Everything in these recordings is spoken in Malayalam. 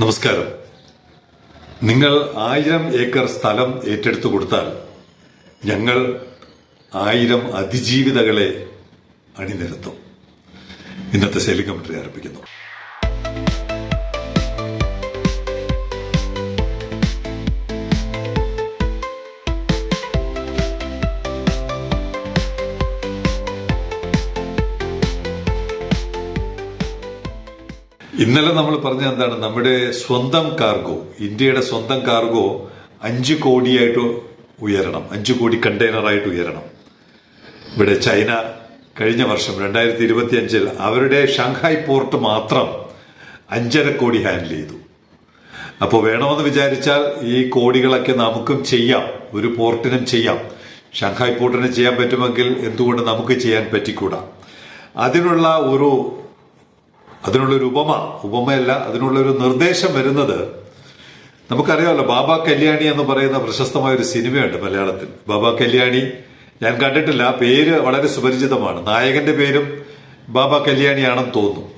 നമസ്കാരം. നിങ്ങൾ ആയിരം ഏക്കർ സ്ഥലം ഏറ്റെടുത്തു കൊടുത്താൽ ഞങ്ങൾ ആയിരം അതിജീവിതകളെ അണിനിരത്തും. ഇന്നത്തെ ശൈലി കമന്ററി ആരംഭിക്കുന്നു. ഇന്നലെ നമ്മൾ പറഞ്ഞ എന്താണ് നമ്മുടെ സ്വന്തം കാർഗോ ഇന്ത്യയുടെ സ്വന്തം കാർഗോ അഞ്ച് കോടിയായിട്ട് ഉയരണം അഞ്ച് കോടി കണ്ടെയ്നറായിട്ട് ഉയരണം. ഇവിടെ ചൈന കഴിഞ്ഞ വർഷം രണ്ടായിരത്തി ഇരുപത്തി അഞ്ചിൽ അവരുടെ ഷാങ്ഹായ് പോർട്ട് മാത്രം അഞ്ചര കോടി ഹാൻഡിൽ ചെയ്തു. അപ്പോൾ വേണമെന്ന് വിചാരിച്ചാൽ ഈ കോടികളൊക്കെ നമുക്കും ചെയ്യാം ഒരു പോർട്ടിനും ചെയ്യാം. ഷാങ്ഹായ് പോർട്ടിന് ചെയ്യാൻ പറ്റുമെങ്കിൽ എന്തുകൊണ്ട് നമുക്ക് ചെയ്യാൻ പറ്റിക്കൂടാ? അതിനുള്ള ഒരു അതിനുള്ളൊരു ഉപമ ഉപമയല്ല അതിനുള്ളൊരു നിർദ്ദേശം വരുന്നത്. നമുക്കറിയാമല്ലോ ബാബ കല്യാണി എന്ന് പറയുന്ന പ്രശസ്തമായ ഒരു സിനിമയുണ്ട് മലയാളത്തിൽ. ബാബ കല്യാണി ഞാൻ കണ്ടിട്ടില്ല പേര് വളരെ സുപരിചിതമാണ്. നായകന്റെ പേരും ബാബ കല്യാണിയാണെന്ന് തോന്നുന്നു.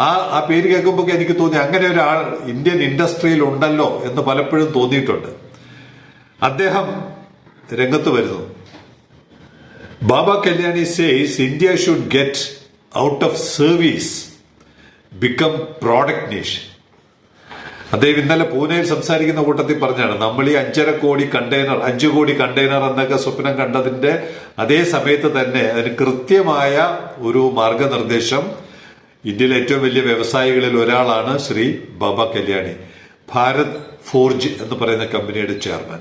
ആ ആ പേര് കേൾക്കുമ്പോൾ എനിക്ക് തോന്നി അങ്ങനെ ഒരാൾ ഇന്ത്യൻ ഇൻഡസ്ട്രിയിൽ ഉണ്ടല്ലോ എന്ന് പലപ്പോഴും തോന്നിയിട്ടുണ്ട്. അദ്ദേഹം രംഗത്ത് വരുന്നു. Baba Kalyani says India should get out of service become product nation അദ്ദേഹം ഇന്നലെ പൂനെയിൽ സംസാരിക്കുന്ന കൂട്ടത്തിൽ പറഞ്ഞാണ് നമ്മൾ ഈ അഞ്ചര കോടി കണ്ടെയ്നർ അഞ്ചു കോടി കണ്ടെയ്നർ എന്നൊക്കെ സ്വപ്നം കണ്ടതിന്റെ അതേ സമയത്ത് തന്നെ അതിന് കൃത്യമായ ഒരു മാർഗനിർദ്ദേശം ഇന്ത്യയിലെ ഏറ്റവും വലിയ വ്യവസായികളിൽ ഒരാളാണ് ശ്രീ ബാബ കല്യാണി. ഭാരത് ഫോർജ് എന്ന് പറയുന്ന കമ്പനിയുടെ chairman.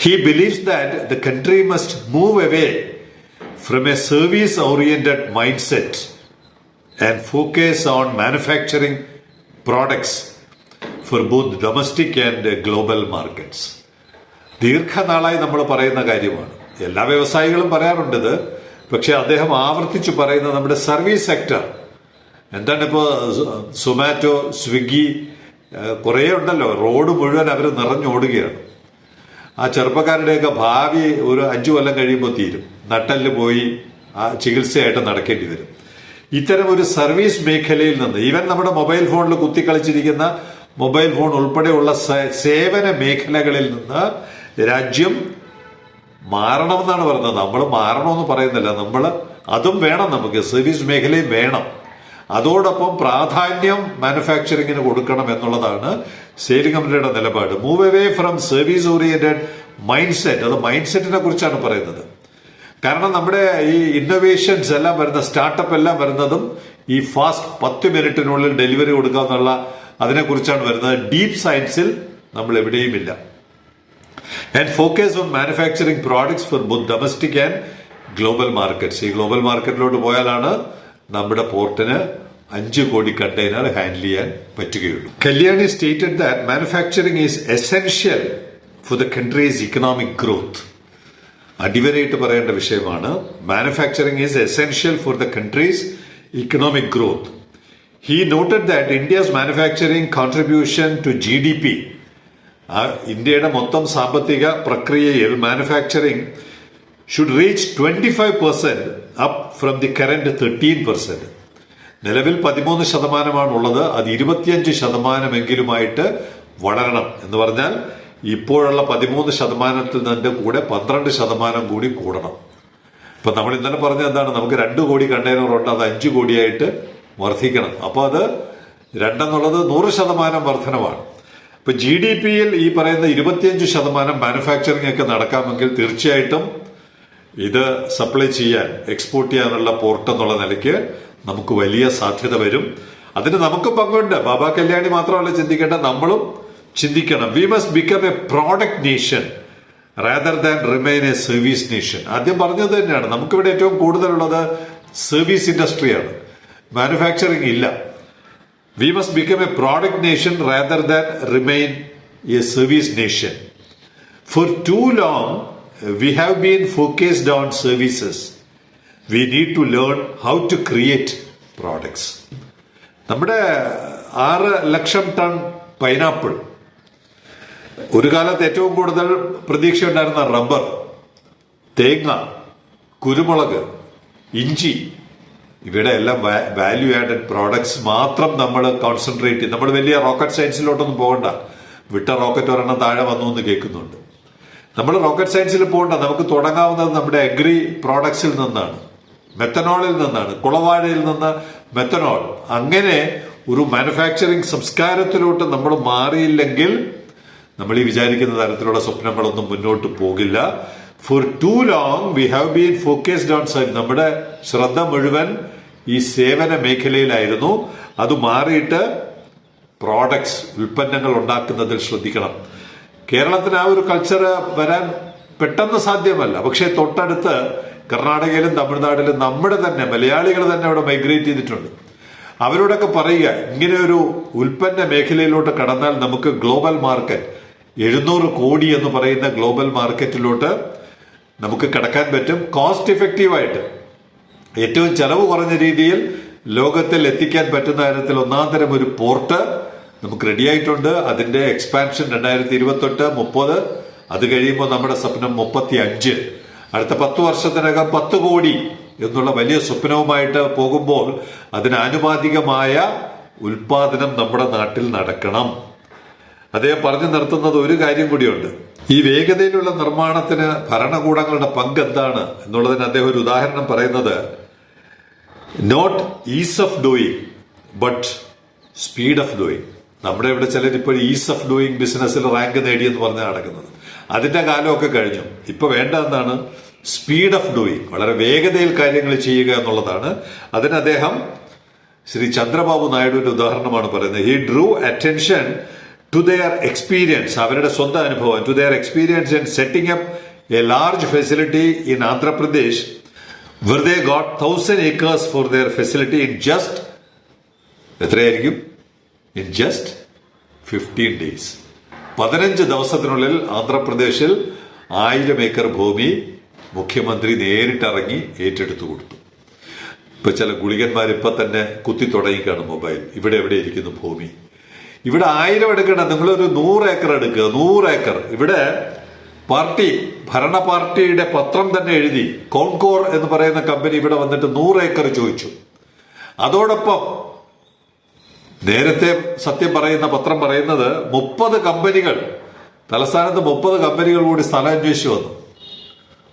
He believes that the country must move away from a service oriented mindset and focus on manufacturing products for both domestic and global markets. ദീർഘനാളായി നമ്മൾ പറയുന്ന കാര്യമാണ്. എല്ലാ വ്യവസായികളും പറയാറുണ്ടത് പക്ഷെ അദ്ദേഹം ആവർത്തിച്ചു പറയുന്ന നമ്മുടെ സർവീസ് സെക്ടർ. എന്താണ് ഇപ്പോൾ സൊമാറ്റോ സ്വിഗ്ഗി കുറേ ഉണ്ടല്ലോ. റോഡ് മുഴുവൻ അവർ നിറഞ്ഞോടുകയാണ്. ആ ചെറുപ്പക്കാരുടെയൊക്കെ ഭാവി ഒരു അഞ്ചു കൊല്ലം കഴിയുമ്പോൾ തീരും. നട്ടൽ പോയി ചികിത്സയായിട്ട് നടക്കേണ്ടി വരും. ഇത്തരം ഒരു സർവീസ് മേഖലയിൽ നിന്ന് ഈവൻ നമ്മുടെ മൊബൈൽ ഫോണിൽ കുത്തിക്കളിച്ചിരിക്കുന്ന മൊബൈൽ ഫോൺ ഉൾപ്പെടെയുള്ള സേവന മേഖലകളിൽ നിന്ന് രാജ്യം മാറണമെന്നാണ് പറയുന്നത് നമ്മൾ മാറണമെന്ന് പറയുന്നില്ല. നമ്മൾ അതും വേണം നമുക്ക്. സർവീസ് മേഖലയും വേണം. അതോടൊപ്പം പ്രാധാന്യം മാനുഫാക്ചറിങ്ങിന് കൊടുക്കണം എന്നുള്ളതാണ് സെയിലിംഗ് കമ്പനിയുടെ നിലപാട്. Move away from service oriented mindset അത് മൈൻഡ് സെറ്റിനെ കുറിച്ചാണ് പറയുന്നത്. കാരണം നമ്മുടെ ഈ ഇന്നോവേഷൻസ് എല്ലാം വരുന്ന സ്റ്റാർട്ടപ്പ് എല്ലാം വരുന്നതും ഈ ഫാസ്റ്റ് പത്ത് മിനിറ്റിനുള്ളിൽ ഡെലിവറി കൊടുക്കുക എന്നുള്ള അതിനെക്കുറിച്ചാണ് വരുന്നത്. ഡീപ് സയൻസിൽ നമ്മൾ എവിടെയും ഇല്ല. And focus on manufacturing products for both domestic and global markets ഈ ഗ്ലോബൽ മാർക്കറ്റിലോട്ട് പോയാലാണ് നമ്മുടെ പോർട്ടിന് അഞ്ച് കോടി കണ്ടെയ്നർ ഹാൻഡിൽ ചെയ്യാൻ പറ്റുകയുള്ളൂ. Kalyani stated that manufacturing is essential for the country's economic growth അടിവരയിട്ട് പറയേണ്ട വിഷയമാണ്. Manufacturing is essential for the country's economic growth he noted that India's manufacturing contribution to G D P ഇന്ത്യയുടെ മൊത്തം സാമ്പത്തിക പ്രക്രിയയിൽ manufacturing should reach twenty five percent up from the current thirteen percent നിലവിൽ പതിമൂന്ന് ശതമാനമാണുള്ളത്. അത് ഇരുപത്തിയഞ്ച് ശതമാനമെങ്കിലുമായിട്ട് വളരണം എന്ന് പറഞ്ഞാൽ ഇപ്പോഴുള്ള പതിമൂന്ന് ശതമാനത്തിൽ നിന്റെ കൂടെ പന്ത്രണ്ട് ശതമാനം കൂടി കൂടണം. ഇപ്പൊ നമ്മൾ ഇന്നലെ പറഞ്ഞ എന്താണ്? നമുക്ക് രണ്ട് കോടി കണ്ടെയ്നർ ഉണ്ട് അത് അഞ്ചു കോടിയായിട്ട് വർദ്ധിക്കണം. അപ്പൊ അത് രണ്ടെന്നുള്ളത് നൂറ് ശതമാനം വർധനമാണ് ഇപ്പൊ ജി ഡി പിയിൽ ഈ പറയുന്ന ഇരുപത്തിയഞ്ച് ശതമാനം മാനുഫാക്ചറിംഗ് ഒക്കെ നടക്കാമെങ്കിൽ തീർച്ചയായിട്ടും ഇത് സപ്ലൈ ചെയ്യാൻ എക്സ്പോർട്ട് ചെയ്യാനുള്ള പോർട്ട് എന്നുള്ള നിലയ്ക്ക് നമുക്ക് വലിയ സാധ്യത വരും. അതിന് നമുക്ക് പങ്കുണ്ട്. ബാബ കല്യാണി മാത്രമല്ല ചിന്തിക്കേണ്ട നമ്മളും ചിന്തിക്കണം. We must become a product nation rather than remain a service nation ആദ്യം പറഞ്ഞത് തന്നെയാണ്. നമുക്കിവിടെ ഏറ്റവും കൂടുതലുള്ളത് സർവീസ് ഇൻഡസ്ട്രിയാണ് മാനുഫാക്ചറിങ് ഇല്ല. We must become a product nation rather than remain a service nation for too long we have been focused on services we need to learn how to create products നമ്മുടെ ആറ് ലക്ഷം ടൺ പൈനാപ്പിൾ ഒരു കാലത്ത് ഏറ്റവും കൂടുതൽ പ്രതീക്ഷയുണ്ടായിരുന്ന റബ്ബർ തേങ്ങ കുരുമുളക് ഇഞ്ചി ഇവിടെ എല്ലാം വാല്യൂ ആഡഡ് പ്രോഡക്ട്സ് മാത്രം നമ്മൾ കോൺസെൻട്രേറ്റ് ചെയ്യും നമ്മൾ വലിയ റോക്കറ്റ് സയൻസിലോട്ടൊന്നും പോകണ്ട. വിട്ട റോക്കറ്റ് ഒരെണ്ണം താഴെ വന്നു എന്ന് കേൾക്കുന്നുണ്ട്. നമ്മൾ റോക്കറ്റ് സയൻസിൽ പോകണ്ട. നമുക്ക് തുടങ്ങാവുന്നത് നമ്മുടെ അഗ്രി പ്രോഡക്ട്സിൽ നിന്നാണ്. മെത്തനോളിൽ നിന്നാണ്. കുളവാഴയിൽ നിന്ന് മെത്തനോൾ അങ്ങനെ ഒരു മാനുഫാക്ചറിങ് സംസ്കാരത്തിലോട്ട് നമ്മൾ മാറിയില്ലെങ്കിൽ നമ്മൾ ഈ വിചാരിക്കുന്ന തരത്തിലുള്ള സ്വപ്നങ്ങളൊന്നും മുന്നോട്ട് പോകില്ല. For too long we have been focused on self നമ്മുടെ ശ്രദ്ധ മുഴുവൻ ഈ സേവന മേഖലയിലായിരുന്നു. അത് മാറിയിട്ട് പ്രോഡക്ട്സ് ഉൽപ്പന്നങ്ങൾ ഉണ്ടാക്കുന്നതിൽ ശ്രദ്ധിക്കണം. കേരളത്തിന് ആ ഒരു കൾച്ചർ വരാൻ പെട്ടെന്ന് സാധ്യമല്ല. പക്ഷേ തൊട്ടടുത്ത് കർണാടകയിലും തമിഴ്നാട്ടിലും നമ്മുടെ തന്നെ മലയാളികൾ തന്നെ അവിടെ മൈഗ്രേറ്റ് ചെയ്തിട്ടുണ്ട്. അവരോടൊക്കെ പറയുക ഇങ്ങനെ ഒരു ഉൽപ്പന്ന മേഖലയിലോട്ട് കടന്നാൽ നമുക്ക് ഗ്ലോബൽ മാർക്കറ്റ് എഴുന്നൂറ് കോടി എന്ന് പറയുന്ന ഗ്ലോബൽ മാർക്കറ്റിലോട്ട് നമുക്ക് കിടക്കാൻ പറ്റും. കോസ്റ്റ് ഇഫക്റ്റീവായിട്ട് ഏറ്റവും ചെലവ് കുറഞ്ഞ രീതിയിൽ ലോകത്തിൽ എത്തിക്കാൻ പറ്റുന്ന തരത്തിൽ ഒന്നാം തരം ഒരു പോർട്ട് നമുക്ക് റെഡിയായിട്ടുണ്ട് അതിന്റെ എക്സ്പാൻഷൻ രണ്ടായിരത്തി ഇരുപത്തെട്ട് മുപ്പത്. അത് കഴിയുമ്പോൾ നമ്മുടെ സ്വപ്നം മുപ്പത്തി അഞ്ച് അടുത്ത പത്ത് വർഷത്തിനകം പത്ത് കോടി എന്നുള്ള വലിയ സ്വപ്നവുമായിട്ട് പോകുമ്പോൾ അതിന് ആനുപാതികമായ ഉൽപാദനം നമ്മുടെ നാട്ടിൽ നടക്കണം. അദ്ദേഹം പറഞ്ഞു നിർത്തുന്നത് ഒരു കാര്യം കൂടിയുണ്ട്. ഈ വേഗതയിലുള്ള നിർമ്മാണത്തിന് ഭരണകൂടങ്ങളുടെ പങ്ക് എന്താണ് എന്നുള്ളതിന് അദ്ദേഹം ഒരു ഉദാഹരണം പറയുന്നത്. Not ease of doing but speed of doing നമ്മുടെ ഇവിടെ ചിലർ ഇപ്പോൾ ഈസ് ഓഫ് ഡൂയിങ് ബിസിനസ്സിൽ റാങ്ക് നേടിയെന്ന് പറഞ്ഞ് നടക്കുന്നത്. അതിന്റെ കാലമൊക്കെ കഴിഞ്ഞു. ഇപ്പൊ വേണ്ട എന്താണ് സ്പീഡ് ഓഫ് ഡൂയിങ് വളരെ വേഗതയിൽ കാര്യങ്ങൾ ചെയ്യുക എന്നുള്ളതാണ്. അതിന് അദ്ദേഹം ശ്രീ ചന്ദ്രബാബു നായിഡുവിന്റെ ഉദാഹരണമാണ് പറയുന്നത്. He drew attention to their experience അവരുടെ സ്വന്തം അനുഭവം to their experience in setting up a large facility in Andhra Pradesh വെറുതെ got thousand acres for their facility in just എത്രയായിരിക്കും? ഇൻ ജസ്റ്റ് ഫിഫ്റ്റീൻ ഡേയ്സ് പതിനഞ്ച് ദിവസത്തിനുള്ളിൽ ആന്ധ്രാപ്രദേശിൽ ആയിരം ഏക്കർ ഭൂമി മുഖ്യമന്ത്രി നേരിട്ടിറങ്ങി ഏറ്റെടുത്തു കൊടുത്തു. ഇപ്പൊ ചില ഗുളികന്മാർ ഇപ്പൊ തന്നെ കുത്തി തുടങ്ങിക്കാണ് മൊബൈൽ. ഇവിടെ എവിടെ ഇരിക്കുന്നു ഭൂമി? ഇവിടെ ആയിരം എടുക്കണ്ട നിങ്ങളൊരു നൂറ് ഏക്കർ എടുക്കുക നൂറ് ഏക്കർ. ഇവിടെ പാർട്ടി ഭരണ പാർട്ടിയുടെ പത്രം തന്നെ എഴുതി കോൺകോർ എന്ന് പറയുന്ന കമ്പനി ഇവിടെ വന്നിട്ട് നൂറ് ഏക്കർ ചോദിച്ചു. അതോടൊപ്പം നേരത്തെ സത്യം പറയുന്ന പത്രം പറയുന്നത് മുപ്പത് കമ്പനികൾ തലസ്ഥാനത്ത് മുപ്പത് കമ്പനികൾ കൂടി സ്ഥലം അന്വേഷിച്ചു വന്നു.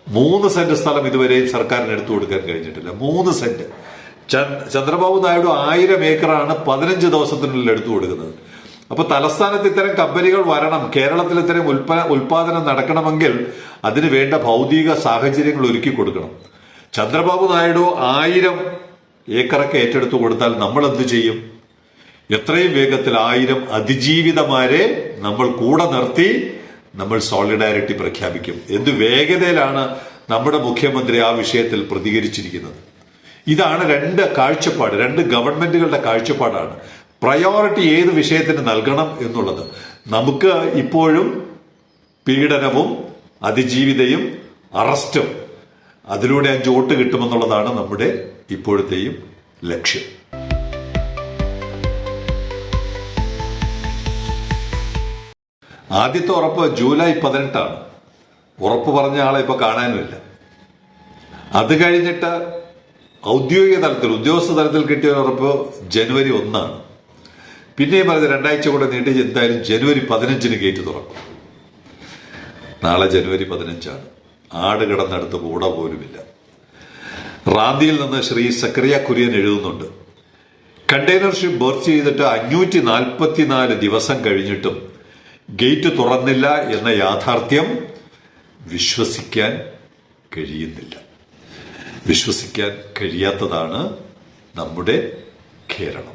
മൂന്ന് സെന്റ് സ്ഥലം ഇതുവരെയും സർക്കാരിന് എടുത്തു കൊടുക്കാൻ കഴിഞ്ഞിട്ടില്ല. മൂന്ന് സെന്റ്. ചന്ദ്- ചന്ദ്രബാബു നായിഡു ആയിരം ഏക്കറാണ് പതിനഞ്ച് ദിവസത്തിനുള്ളിൽ എടുത്തു കൊടുക്കുന്നത്. അപ്പൊ തലസ്ഥാനത്ത് ഇത്തരം കമ്പനികൾ വരണം കേരളത്തിൽ ഇത്തരം ഉൽപ്പ ഉൽപാദനം നടക്കണമെങ്കിൽ അതിന് വേണ്ട ഭൗതിക സാഹചര്യങ്ങൾ ഒരുക്കി കൊടുക്കണം. ചന്ദ്രബാബു നായിഡു ആയിരം ഏക്കറൊക്കെ ഏറ്റെടുത്തു കൊടുത്താൽ നമ്മൾ എന്ത് ചെയ്യും? എത്രയും വേഗത്തിൽ ആയിരം അതിജീവിതമാരെ നമ്മൾ കൂടെ നിർത്തി നമ്മൾ സോളിഡാരിറ്റി പ്രഖ്യാപിക്കും. എന്ത് വേഗതയിലാണ് നമ്മുടെ മുഖ്യമന്ത്രി ആ വിഷയത്തിൽ പ്രതികരിച്ചിരിക്കുന്നത്? ഇതാണ് രണ്ട് കാഴ്ചപ്പാട് രണ്ട് ഗവൺമെന്റുകളുടെ കാഴ്ചപ്പാടാണ്. പ്രയോറിറ്റി ഏത് വിഷയത്തിന് നൽകണം എന്നുള്ളത്. നമുക്ക് ഇപ്പോഴും പീഡനവും അതിജീവിതയും അറസ്റ്റും അതിലൂടെ അഞ്ച് വോട്ട് കിട്ടുമെന്നുള്ളതാണ് നമ്മുടെ ഇപ്പോഴത്തെയും ലക്ഷ്യം. ആദ്യത്തെ ഉറപ്പ് ജൂലൈ പതിനെട്ടാണ്. ഉറപ്പ് പറഞ്ഞ ആളെ ഇപ്പൊ കാണാനുമില്ല. അത് കഴിഞ്ഞിട്ട് ഔദ്യോഗിക തലത്തിൽ ഉദ്യോഗസ്ഥ തലത്തിൽ കിട്ടിയ ഉറപ്പ് ജനുവരി ഒന്നാണ്. പിന്നെയും പറഞ്ഞത് രണ്ടാഴ്ച കൂടെ നീട്ടി എന്തായാലും ജനുവരി പതിനഞ്ചിന് ഗേറ്റ് തുറക്കും. നാളെ ജനുവരി പതിനഞ്ചാണ്. ആട് കിടന്നെടുത്ത് കൂട പോലുമില്ല. റാന്തിയിൽ നിന്ന് ശ്രീ സക്രിയ കുര്യൻ എഴുതുന്നുണ്ട്. കണ്ടെയ്നർ ഷിപ്പ് ബർത്ത് ചെയ്തിട്ട് അഞ്ഞൂറ്റി നാൽപ്പത്തിനാല് ദിവസം കഴിഞ്ഞിട്ടും ഗേറ്റ് തുറന്നില്ല എന്ന യാഥാർത്ഥ്യം വിശ്വസിക്കാൻ കഴിയുന്നില്ല. വിശ്വസിക്കാൻ കഴിയാത്തതാണ് നമ്മുടെ കേരളം.